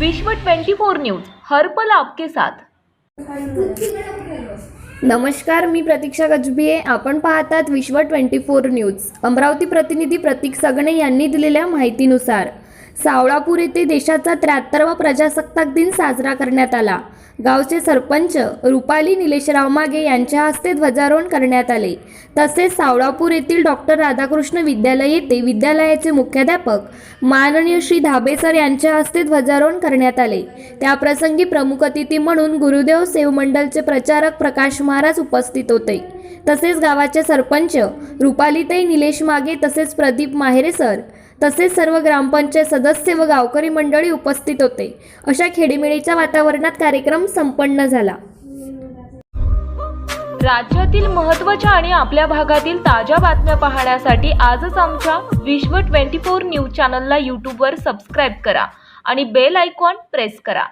विश्व 24 न्यूज हर्पल आपके साथ. नमस्कार मी प्रतीक्षा गजबिये आपण पाहतात विश्व ट्वेंटी फोर न्यूज. अमरावती प्रतिनिधी प्रतीक सगणे यांनी दिलेल्या माहितीनुसार सावळापूर येथे देशाचा त्र्याहत्तरवा प्रजासत्ताक दिन साजरा करण्यात आला. गावचे सरपंच रुपाली निलेशराव मागे यांच्या हस्ते ध्वजारोहण करण्यात आले. तसेच सावळापूर येथील डॉक्टर राधाकृष्ण विद्यालय येथे विद्यालयाचे मुख्याध्यापक माननीय श्री धाबे सर यांच्या हस्ते ध्वजारोहण करण्यात आले. त्याप्रसंगी प्रमुख अतिथी म्हणून गुरुदेव सेव मंडलचे प्रचारक प्रकाश महाराज उपस्थित होते. तसेच गावाचे सरपंच रुपालीताई निलेश मागे तसेच प्रदीप माहेरे सर तसेच सर्व ग्रामपंचायत सदस्य व गावकरी मंडळी उपस्थित होते. अशा खेडीमेडीच्या वातावरणात कार्यक्रम संपन्न झाला. राज्यातील महत्त्वाच्या आणि आपल्या भागातील ताज्या बातम्या पाहण्यासाठी आजच आमच्या विश्व 24 न्यूज चॅनलला यूट्यूबवर सबस्क्राईब करा आणि बेल आयकॉन प्रेस करा.